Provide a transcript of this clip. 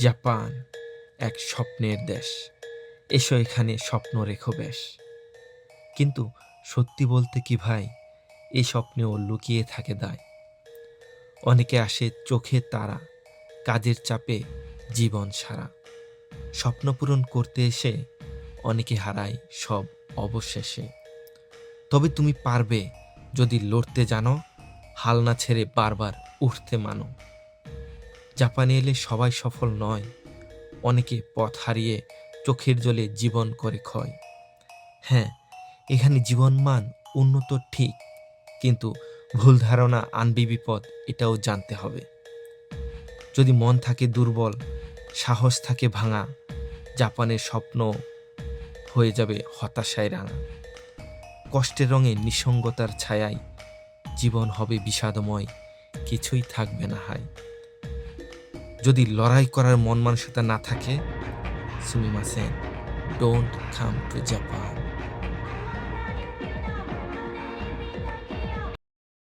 Japan এক স্বপ্নের দেশ। এসো এখানে স্বপ্ন রেখো বেশ। কিন্তু সত্যি বলতে কি ভাই, এই স্বপ্নেও লুকিয়ে থাকে দায়। অনেকে আসে চোখে তারা, কাজের চাপে জীবন সারা। স্বপ্ন পূরণ করতে এসে অনেকে হারায় সব অবশেষে। তবে তুমি পারবে যদি লড়তে জানো হাল না ছেড়ে বারবার উঠতে মানো। জাপানে এলে সবাই সফল নয়। অনেকে পথ হারিয়ে চোখের জলে জীবন করে ক্ষয়। হ্যাঁ এখানে জীবনমান উন্নত ঠিক, কিন্তু ভুল ধারণা আনবি বিপদ, এটাও জানতে হবে। যদি মন থাকে দুর্বল, সাহস থাকে ভাঙা, জাপানের স্বপ্ন হয়ে যাবে হতাশায় রাঙা। কষ্টের রঙে নিঃসঙ্গতার ছায়ায় জীবন হবে বিষাদময়, কিছুই থাকবে না হাই যদি লড়াই করার মন মানসিকতা না থাকে সুমিমাসেন ডোন্ট কাম টু জাপান